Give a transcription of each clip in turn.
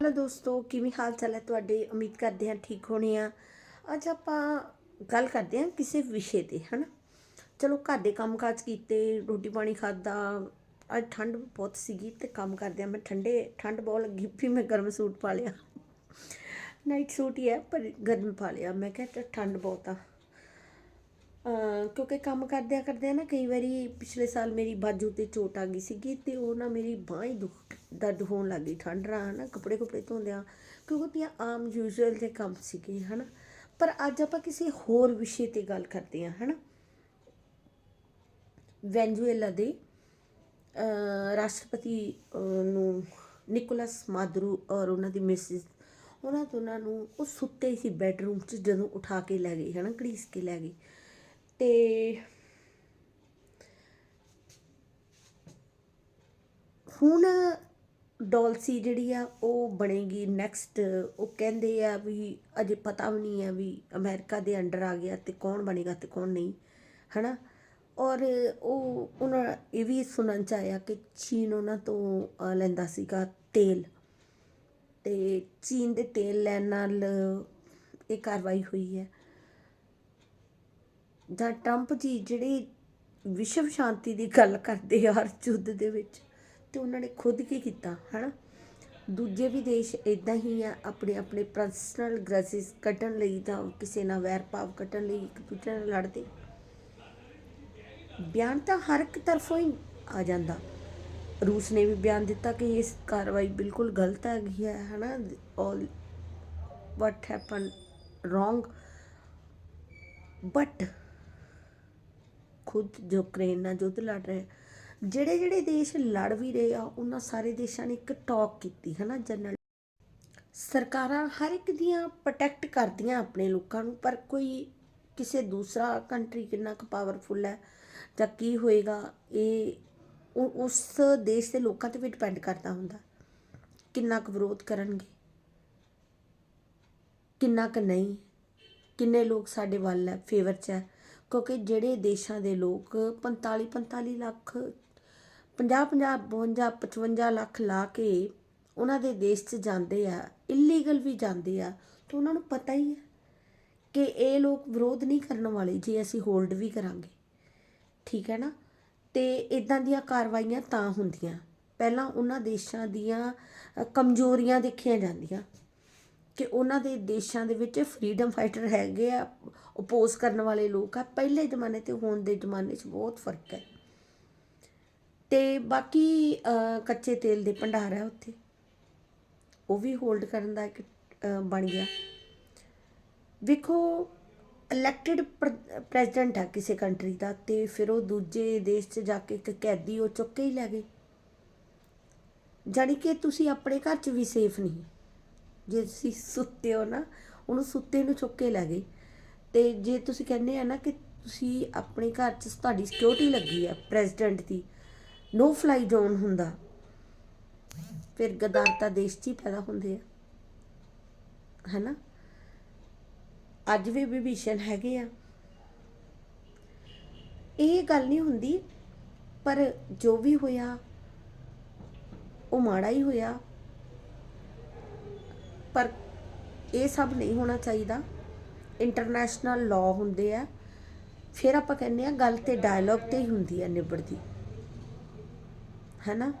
Hello ਦੋਸਤੋ, ਕਿਵੇਂ ਹਾਲ ਚਾਲ ਹੈ ਤੁਹਾਡੇ? ਉਮੀਦ ਕਰਦੇ ਹਾਂ ਠੀਕ ਹੋਣੇ ਆ। ਅੱਜ ਆਪਾਂ ਗੱਲ ਕਰਦੇ ਹਾਂ ਕਿਸੇ ਵਿਸ਼ੇ ਤੇ, ਹਨਾ? ਚਲੋ, ਘਰ ਦੇ ਕੰਮਕਾਜ ਕੀਤੇ, ਰੋਟੀ ਪਾਣੀ ਖਾਦਾ ਅੱਜ ਠੰਡ ਬਹੁਤ ਸੀਗੀ ਤੇ ਕੰਮ ਕਰਦੇ ਆ ਮੈਂ ਠੰਡੇ, ਠੰਡ ਬਹੁਤ ਲੱਗੀ, ਫਿਰ ਮੈਂ ਗਰਮ ਸੂਟ ਪਾ ਲਿਆ। ਨਾਈਟ ਸੂਟ ਹੀ ਹੈ, ਪਰ ਗਰਮ ਪਾ ਲਿਆ। ਮੈਂ ਕਿਹਾ ਠੰਡ ਬਹੁਤ ਆ। ਕਿਉਂਕਿ ਕੰਮ ਕਰਦਿਆਂ ਕਰਦਿਆਂ ਨਾ ਕਈ ਵਾਰੀ ਪਿਛਲੇ ਸਾਲ ਮੇਰੀ ਬਾਜੂ ਤੇ ਚੋਟ ਆ ਗਈ ਸੀਗੀ ਤੇ ਉਹ ਨਾ ਮੇਰੀ ਬਾਂਹ ਹੀ ਦੁੱਖ, ਦਰਦ ਹੋਣ ਲੱਗੀ ਠੰਡ ਰਾਂ ਨਾ ਕੱਪੜੇ ਕੁਪੜੇ ਧੋਂਦਿਆਂ, ਕਿਉਂਕਿ ਉਹਦੀਆਂ ਆਮ ਯੂਜੂਅਲ ਦੇ ਕੰਮ ਸੀਗੇ, ਹਨਾ। ਪਰ ਅੱਜ ਆਪਾਂ ਕਿਸੇ ਹੋਰ ਵਿਸ਼ੇ ਤੇ ਗੱਲ ਕਰਦੇ ਹਾਂ, ਹਨਾ। ਵੈਨਜ਼ੂਏਲਾ ਦੇ ਰਾਸ਼ਟਰਪਤੀ ਨੂੰ ਨਿਕੋਲਸ ਮਾਦਰੂ ਔਰ ਉਹਨਾਂ ਦੀ ਮਿਸਿਸ, ਉਹਨਾਂ ਦੋਨਾਂ ਨੂੰ ਉਹ ਸੁੱਤੇ ਸੀ ਬੈੱਡਰੂਮ 'ਚ ਜਦੋਂ ਉਠਾ ਕੇ ਲੈ ਗਏ, ਹਨਾ, ਘੜੀਸ ਕੇ ਲੈ ਗਏ। ਤੇ ਹੁਣ ਡੋਲਸੀ ਜਿਹੜੀ ਆ, ਉਹ ਬਣੇਗੀ ਨੈਕਸਟ ਉਹ ਕਹਿੰਦੇ ਆ ਵੀ ਅਜੇ ਪਤਾ ਵੀ ਨਹੀਂ ਆ ਵੀ ਅਮਰੀਕਾ ਦੇ ਅੰਡਰ ਆ ਗਿਆ ਤੇ ਕੌਣ ਬਣੇਗਾ ਤੇ ਕੌਣ ਨਹੀਂ, ਹਨਾ? ਔਰ ਉਹ, ਉਹਨਾਂ ਇਹ ਵੀ ਸੁਣਨ ਚ ਆਇਆ ਕਿ ਚੀਨ ਉਹਨਾਂ ਤੋਂ ਲੈਂਦਾ ਸੀਗਾ ਤੇਲ। ਤੇ ਚੀਨ ਦੇ ਤੇਲ ਲੈਣ ਨਾਲ ਇਹ ਕਾਰਵਾਈ ਹੋਈ ਹੈ। ਜਾਂ ਟਰੰਪ ਜੀ ਜਿਹੜੇ ਵਿਸ਼ਵ ਸ਼ਾਂਤੀ ਦੀ ਗੱਲ ਕਰਦੇ ਆ ਹਰ ਯੁੱਧ ਦੇ ਵਿੱਚ, ਤੇ ਉਹਨਾਂ ਨੇ ਖੁਦ ਕੀ ਕੀਤਾ, ਹਨਾ? ਦੂਜੇ ਵੀ ਦੇਸ਼ ਇਦਾਂ ਹੀ ਆ, ਆਪਣੇ ਆਪਣੇ ਪਰਸਨਲ ਗ੍ਰੈਸਿਸ ਕੱਢਣ ਲਈ ਜਾਂ ਕਿਸੇ ਨਾਲ ਵੈਰ ਭਾਵ ਕੱਢਣ ਲਈ ਇੱਕ ਦੂਜੇ ਨਾਲ ਲੜਦੇ। ਬਿਆਨ ਤਾਂ ਹਰ ਇੱਕ ਤਰਫੋਂ ਹੀ ਆ ਜਾਂਦਾ। ਰੂਸ ਨੇ ਵੀ ਬਿਆਨ ਦਿੱਤਾ ਕਿ ਇਸ ਕਾਰਵਾਈ ਬਿਲਕੁਲ ਗਲਤ ਹੈਗੀ ਹੈ, ਹਨਾ? All what happen wrong but ਖੁਦ ਯੂਕਰੇਨ ਨਾਲ ਯੁੱਧ ਲੜ ਰਹੇ ਜਿਹੜੇ ਜਿਹੜੇ ਦੇਸ਼ ਲੜ ਵੀ ਰਹੇ ਆ, ਉਹਨਾਂ ਸਾਰੇ ਦੇਸ਼ਾਂ ਨੇ ਇੱਕ ਟਾਕ ਕੀਤੀ ਹੈ ਨਾ ਜਨਰਲ ਸਰਕਾਰਾਂ ਹਰ ਇੱਕ ਦੀਆਂ ਪ੍ਰੋਟੈਕਟ ਕਰਦੀਆਂ ਆਪਣੇ ਲੋਕਾਂ ਨੂੰ, ਪਰ ਕੋਈ ਕਿਸੇ ਦੂਸਰਾ ਕੰਟਰੀ ਕਿੰਨਾ ਕੁ ਪਾਵਰਫੁਲ ਹੈ ਜਾਂ ਕੀ ਹੋਏਗਾ, ਇਹ ਉਸ ਦੇਸ਼ ਦੇ ਲੋਕਾਂ ਤੇ ਵੀ ਡਿਪੈਂਡ ਕਰਦਾ ਹੁੰਦਾ। ਕਿੰਨਾ ਕੁ ਵਿਰੋਧ ਕਰਨਗੇ? ਕਿੰਨਾ ਕੁ ਨਹੀਂ? ਕਿੰਨੇ ਲੋਕ ਸਾਡੇ ਵੱਲ ਹੈ ਫੇਵਰ 'ਚ ਹੈ? ਕਿਉਂਕਿ ਜਿਹੜੇ ਦੇਸ਼ਾਂ ਦੇ ਲੋਕ 45 45 ਲੱਖ 50 50 52 55 ਲੱਖ ਲਾ ਕੇ ਉਹਨਾਂ ਦੇ ਦੇਸ਼ 'ਚ ਜਾਂਦੇ ਆ ਇਲੀਗਲ ਵੀ ਜਾਂਦੇ ਆ, ਤਾਂ ਉਹਨਾਂ ਨੂੰ ਪਤਾ ਹੀ ਹੈ ਕਿ ਇਹ ਲੋਕ ਵਿਰੋਧ ਨਹੀਂ ਕਰਨ ਵਾਲੇ ਜੇ ਅਸੀਂ ਹੋਲਡ ਵੀ ਕਰਾਂਗੇ। ਠੀਕ ਹੈ ਨਾ? ਤੇ ਇਦਾਂ ਦੀਆਂ ਕਾਰਵਾਈਆਂ ਤਾਂ ਹੁੰਦੀਆਂ। ਪਹਿਲਾਂ ਉਹਨਾਂ ਦੇਸ਼ਾਂ ਦੀਆਂ ਕਮਜ਼ੋਰੀਆਂ ਦੇਖੀਆਂ ਜਾਂਦੀਆਂ। ਕਿ ਉਹਨਾਂ ਦੇ ਦੇਸ਼ਾਂ ਦੇ ਵਿੱਚ ਫਰੀडम ਫਾਈਟਰ ਹੈਗੇ ਆ ਅਪੋਜ਼ ਕਰਨ ਵਾਲੇ ਲੋਕ ਆ, ਪਹਿਲੇ ਜ਼ਮਾਨੇ ਤੇ ਹੁਣ ਦੇ ਜ਼ਮਾਨੇ 'ਚ ਬਹੁਤ ਫ਼ਰਕ ਹੈ। ਤੇ ਬਾਕੀ ਕੱਚੇ ਤੇਲ ਦੇ ਭੰਡਾਰ ਹੈ ਉੱਥੇ। ਉਹ ਵੀ ਹੋਲਡ ਕਰਨ ਦਾ ਇੱਕ ਬਣ ਗਿਆ। ਵੇਖੋ ਇਲੈਕਟਿਡ ਪ੍ਰੈਜ਼ੀਡੈਂਟ ਆ ਕਿਸੇ ਕੰਟਰੀ ਦਾ ਤੇ ਫਿਰ ਉਹ ਦੂਜੇ ਦੇਸ਼ 'ਚ ਜਾ ਕੇ ਇੱਕ ਕੈਦੀ ਉਹ ਚੁੱਕ ਕੇ ਹੀ ਲੈ ਗਏ। ਜਾਣੀ ਕਿ ਤੁਸੀਂ ਆਪਣੇ ਘਰ 'ਚ ਵੀ ਸੇਫ ਨਹੀਂ। ਜੇ ਤੁਸੀਂ ਸੁੱਤੇ ਹੋ ਨਾ, ਉਹਨੂੰ ਸੁੱਤੇ ਨੂੰ ਚੁੱਕ ਕੇ ਲੈ ਗਏ। ਤੇ ਜੇ ਤੁਸੀਂ ਕਹਿੰਦੇ ਆ ਨਾ ਕਿ ਤੁਸੀਂ ਆਪਣੇ ਘਰ 'ਚ ਤੁਹਾਡੀ ਸਿਕਿਉਰਿਟੀ ਲੱਗੀ ਆ ਪ੍ਰੈਜ਼ੀਡੈਂਟ ਦੀ ਨੋ ਫਲਾਈ ਜ਼ੋਨ ਹੁੰਦਾ। ਫਿਰ ਗਦਾਰਤਾ ਦੇਸ਼ 'ਚ ਹੀ ਪੈਦਾ ਹੁੰਦੇ ਆ। ਹੈਨਾ? ਅੱਜ ਵੀ ਵਿਭੀਸ਼ਣ ਹੈਗੇ ਆ। ਇਹ ਗੱਲ ਨਹੀਂ ਹੁੰਦੀ, ਪਰ ਜੋ ਵੀ ਹੋਇਆ, ਉਹ ਮਾੜਾ ਹੀ ਹੋਇਆ। ਪਰ ਇਹ ਸਭ ਨਹੀਂ ਹੋਣਾ ਚਾਹੀਦਾ। ਇੰਟਰਨੈਸ਼ਨਲ ਲਾਅ ਹੁੰਦੇ ਆ। ਫਿਰ ਆਪਾਂ ਕਹਿੰਦੇ ਆ ਗੱਲ ਤੇ ਡਾਇਲੌਗ ਤੇ ਹੀ ਹੁੰਦੀ ਹੈ ਨਿਬੜਦੀ। ਹੈਨਾ?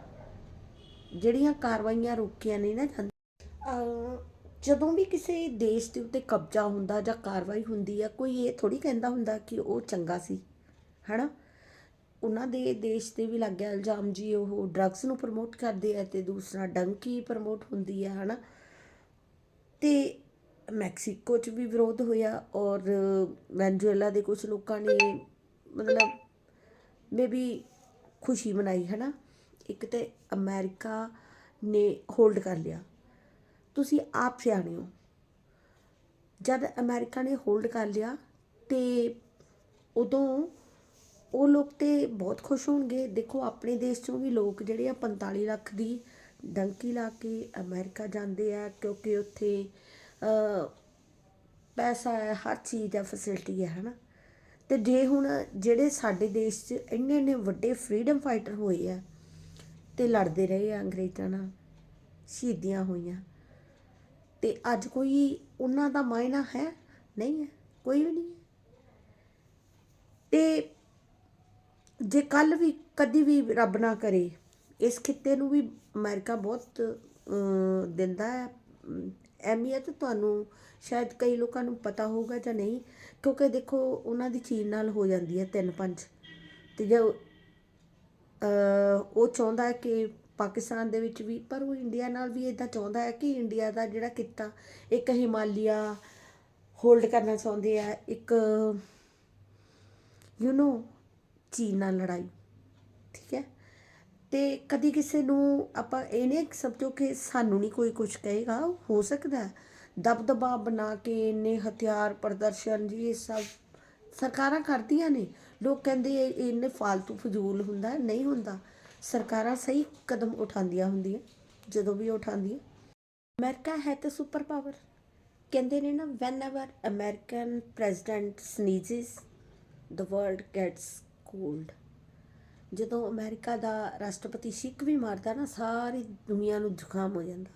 ਜਿਹੜੀਆਂ ਕਾਰਵਾਈਆਂ ਰੋਕੀਆਂ ਨਹੀਂ ਨਾ ਜਾਂਦੀਆਂ। ਜਦੋਂ ਵੀ ਕਿਸੇ ਦੇਸ਼ ਦੇ ਉੱਤੇ ਕਬਜ਼ਾ ਹੁੰਦਾ ਜਾਂ ਕਾਰਵਾਈ ਹੁੰਦੀ ਆ, ਕੋਈ ਇਹ ਥੋੜੀ ਕਹਿੰਦਾ ਹੁੰਦਾ ਕਿ ਉਹ ਚੰਗਾ ਸੀ। ਹੈਨਾ? ਉਹਨਾਂ ਦੇ ਦੇਸ਼ ਤੇ ਵੀ ਲੱਗ ਗਿਆ ਇਲਜ਼ਾਮ ਜੀ, ਉਹ ਡਰੱਗਸ ਨੂੰ ਪ੍ਰਮੋਟ ਕਰਦੇ ਆ ਤੇ ਦੂਸਰਾ ਡੰਕੀ ਪ੍ਰਮੋਟ ਹੁੰਦੀ ਆ, ਹਨਾ? ਅਤੇ ਮੈਕਸੀਕੋ 'ਚ ਵੀ ਵਿਰੋਧ ਹੋਇਆ ਔਰ ਵੈਨਜ਼ੂਏਲਾ ਦੇ ਕੁਝ ਲੋਕਾਂ ਨੇ ਮਤਲਬ ਮੇਬੀ ਖੁਸ਼ੀ ਮਨਾਈ ਹੈ ਨਾ ਇੱਕ ਤੇ ਅਮਰੀਕਾ ਨੇ ਹੋਲਡ ਕਰ ਲਿਆ। ਤੁਸੀਂ ਆਪ ਸਿਆਣੇ ਹੋ। ਜਦ ਅਮਰੀਕਾ ਨੇ ਹੋਲਡ ਕਰ ਲਿਆ ਤੇ ਉਦੋਂ ਉਹ ਲੋਕ ਤੇ ਬਹੁਤ ਖੁਸ਼ ਹੋਣਗੇ। ਦੇਖੋ, ਆਪਣੇ ਦੇਸ਼ ਚੋਂ ਵੀ ਲੋਕ ਜਿਹੜੇ ਆ 45 ਲੱਖ ਦੀ ਡੰਕੀ ਲਾ ਕੇ ਅਮਰੀਕਾ ਜਾਂਦੇ ਆ, ਕਿਉਂਕਿ ਉੱਥੇ ਪੈਸਾ ਹੈ, ਹਰ ਚੀਜ਼ ਦਾ ਫੈਸਿਲਿਟੀ ਹੈ, ਹਨਾ ਤੇ ਜੇ ਹੁਣ ਜਿਹੜੇ ਸਾਡੇ ਦੇਸ਼ 'ਚ ਇੰਨੇ ਇੰਨੇ ਵੱਡੇ ਫਰੀडम ਫਾਈਟਰ ਹੋਏ ਆ, ਤੇ ਲੜਦੇ ਰਹੇ ਆ ਅੰਗਰੇਜ਼ਾਂ ਨਾਲ, ਸ਼ਹੀਦੀਆਂ ਹੋਈਆਂ, ਤੇ ਅੱਜ ਕੋਈ ਉਹਨਾਂ ਦਾ ਮਾਇਨਾ ਹੈ ਨਹੀਂ ਹੈ, ਕੋਈ ਵੀ ਨਹੀਂ ਹੈ। ਤੇ ਜੇ ਕੱਲ ਵੀ ਕਦੀ ਵੀ ਰੱਬ ਨਾ ਕਰੇ ਇਸ ਖਿੱਤੇ ਨੂੰ ਵੀ ਅਮਰੀਕਾ ਬਹੁਤ ਦਿੰਦਾ ਹੈ। ਅਹਿਮੀਅਤ ਤੁਹਾਨੂੰ ਸ਼ਾਇਦ ਕਈ ਲੋਕਾਂ ਨੂੰ ਪਤਾ ਹੋਊਗਾ ਜਾਂ ਨਹੀਂ, ਕਿਉਂਕਿ ਦੇਖੋ, ਉਹਨਾਂ ਦੀ ਚੀਨ ਨਾਲ ਹੋ ਜਾਂਦੀ ਹੈ ਤਿੰਨ ਪੰਜ। ਤੇ ਜੇ ਉਹ ਚਾਹੁੰਦਾ ਹੈ ਕਿ ਪਾਕਿਸਤਾਨ ਦੇ ਵਿੱਚ ਵੀ, ਪਰ ਉਹ ਇੰਡੀਆ ਨਾਲ ਵੀ ਇਦਾਂ ਚਾਹੁੰਦਾ ਹੈ ਕਿ ਇੰਡੀਆ ਦਾ ਜਿਹੜਾ ਕਿੱਤਾ ਇੱਕ ਹਿਮਾਲਿਆ ਹੋਲਡ ਕਰਨਾ ਚਾਹੁੰਦੇ ਆ, ਇੱਕ, ਯੂ نو ਚੀਨ ਨਾਲ ਲੜਾਈ। ਠੀਕ ਹੈ? ਤੇ ਕਦੀ ਕਿਸੇ ਨੂੰ ਆਪਾਂ ਇਹ ਨਹੀਂ ਸਮਝੋ ਕਿ ਸਾਨੂੰ ਨਹੀਂ ਕੋਈ ਕੁਝ ਕਹੇਗਾ, ਹੋ ਸਕਦਾ ਦਬਦਬਾ ਬਣਾ ਕੇ ਇੰਨੇ ਹਥਿਆਰ, ਪ੍ਰਦਰਸ਼ਨ, ਜੀ ਇਹ ਸਭ ਸਰਕਾਰਾਂ ਕਰਦੀਆਂ ਨੇ। ਲੋਕ ਕਹਿੰਦੇ ਇਹ ਇੰਨੇ ਫालतू ਫਜ਼ੂਲ ਹੁੰਦਾ, ਨਹੀਂ ਹੁੰਦਾ। ਸਰਕਾਰਾਂ ਸਹੀ ਕਦਮ ਉਠਾਉਂਦੀਆਂ ਹੁੰਦੀਆਂ, ਜਦੋਂ ਵੀ ਉਠਾਉਂਦੀਆਂ। ਅਮਰੀਕਾ ਹੈ ਤਾਂ ਸੁਪਰ ਪਾਵਰ ਕਹਿੰਦੇ ਨੇ ਨਾ when ever American president sneezes the world gets cold ਜਦੋਂ ਅਮਰੀਕਾ ਦਾ ਰਾਸ਼ਟਰਪਤੀ ਛਿੱਕ ਵੀ ਮਾਰਦਾ ਨਾ, ਸਾਰੀ ਦੁਨੀਆ ਨੂੰ ਜ਼ੁਕਾਮ ਹੋ ਜਾਂਦਾ।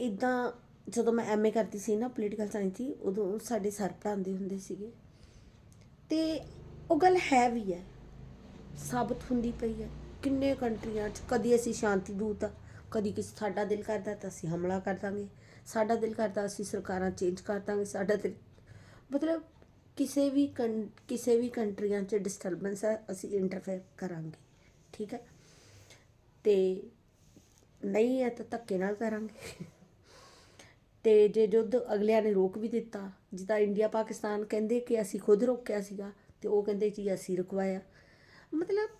ਇਦਾਂ ਜਦੋਂ ਮੈਂ ਐਮਏ ਕਰਦੀ ਸੀ ਨਾ ਪੋਲੀਟੀਕਲ ਸਾਇੰਸ ਦੀ, ਉਦੋਂ ਸਾਡੇ ਸਰ ਪੜ੍ਹਾਉਂਦੇ ਹੁੰਦੇ ਸੀਗੇ। ਤੇ ਉਹ ਗੱਲ ਹੈ ਵੀ ਹੈ। ਸਾਬਤ ਹੁੰਦੀ ਪਈ ਹੈ। ਕਿੰਨੇ ਕੰਟਰੀਆਂ 'ਚ ਕਦੀ ਅਸੀਂ ਸ਼ਾਂਤੀ ਦੂਤ ਆ, ਕਦੀ ਕਿਸ ਸਾਡਾ ਦਿਲ ਕਰਦਾ ਤਾਂ ਅਸੀਂ ਹਮਲਾ ਕਰ ਦਾਂਗੇ। ਸਾਡਾ ਦਿਲ ਕਰਦਾ ਅਸੀਂ ਸਰਕਾਰਾਂ ਚੇਂਜ ਕਰ ਦਾਂਗੇ, ਸਾਡਾ ਦਿਲ ਮਤਲਬ ਕਿਸੇ ਵੀ ਕੰ- ਕਿਸੇ ਵੀ ਕੰਟਰੀਆਂ 'ਚ ਡਿਸਟਰਬੈਂਸ ਹੈ ਅਸੀਂ ਇੰਟਰਫੇਅਰ ਕਰਾਂਗੇ, ਠੀਕ ਹੈ ਤੇ ਨਹੀਂ ਹੈ ਤਾਂ ਧੱਕੇ ਨਾਲ ਕਰਾਂਗੇ। ਤੇ ਜੇ ਯੁੱਧ ਅਗਲਿਆਂ ਨੇ ਰੋਕ ਵੀ ਦਿੱਤਾ, ਜਿੱਦਾਂ ਇੰਡੀਆ ਪਾਕਿਸਤਾਨ ਕਹਿੰਦੇ ਕਿ ਅਸੀਂ ਖੁਦ ਰੋਕਿਆ ਸੀਗਾ, ਤੇ ਉਹ ਕਹਿੰਦੇ ਜੀ ਅਸੀਂ ਰੁਕਵਾਇਆ। ਮਤਲਬ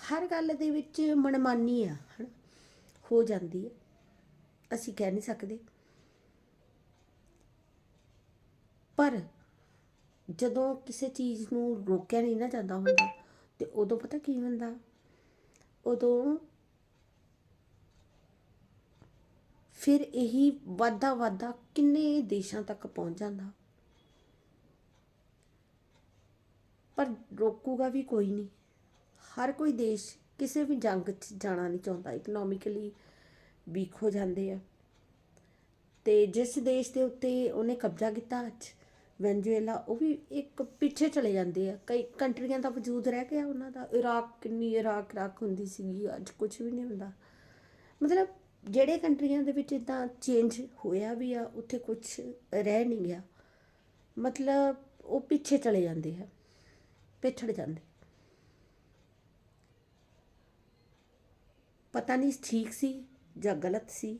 ਹਰ ਗੱਲ ਦੇ ਵਿੱਚ ਮਨਮਾਨੀ ਆ, ਹਨਾ? ਹੋ ਜਾਂਦੀ ਹੈ ਅਸੀਂ ਕਹਿ ਨਹੀਂ ਸਕਦੇ। ਪਰ ਜਦੋਂ ਕਿਸੇ ਚੀਜ਼ ਨੂੰ ਰੋਕਿਆ ਨਹੀਂ ਨਾ ਜਾਂਦਾ ਹੁੰਦਾ, ਤੇ ਉਦੋਂ ਪਤਾ ਕੀ ਹੁੰਦਾ? ਉਦੋਂ ਫਿਰ ਇਹੀ ਵਾਧਾ ਵਾਧਾ ਕਿੰਨੇ ਦੇਸ਼ਾਂ ਤੱਕ ਪਹੁੰਚ ਜਾਂਦਾ। ਪਰ ਰੋਕੂਗਾ ਵੀ ਕੋਈ ਨਹੀਂ। ਹਰ ਕੋਈ ਦੇਸ਼ ਕਿਸੇ ਵੀ ਜੰਗ 'ਚ ਜਾਣਾ ਨਹੀਂ ਚਾਹੁੰਦਾ ਇਕਨੋਮਿਕਲੀ ਵੀਕ ਹੋ ਜਾਂਦੇ ਆ। ਤੇ ਜਿਸ ਦੇਸ਼ ਦੇ ਉੱਤੇ ਉਹਨੇ ਕਬਜ਼ਾ ਕੀਤਾ ਅੱਜ ਵੈਨਜ਼ੂਏਲਾ, ਉਹ ਵੀ ਇੱਕ ਪਿੱਛੇ ਚਲੇ ਜਾਂਦੇ ਆ। ਕਈ ਕੰਟਰੀਆਂ ਦਾ ਵਜੂਦ ਰਹਿ ਗਿਆ ਉਹਨਾਂ ਦਾ। ਇਰਾਕ, ਕਿੰਨੀ ਇਰਾਕ ਇਰਾਕ ਹੁੰਦੀ ਸੀਗੀ, ਅੱਜ ਕੁਝ ਵੀ ਨਹੀਂ ਹੁੰਦਾ। ਮਤਲਬ ਜਿਹੜੇ ਕੰਟਰੀਆਂ ਦੇ ਵਿੱਚ ਇਦਾਂ ਚੇਂਜ ਹੋਇਆ ਵੀ ਆ, ਉੱਥੇ ਕੁਝ ਰਹਿ ਨਹੀਂ ਗਿਆ। ਮਤਲਬ ਉਹ ਪਿੱਛੇ ਚਲੇ ਜਾਂਦੇ ਆ, ਪਿਛੜ ਜਾਂਦੇ। ਪਤਾ ਨਹੀਂ ਠੀਕ ਸੀ ਜਾਂ ਗਲਤ ਸੀ।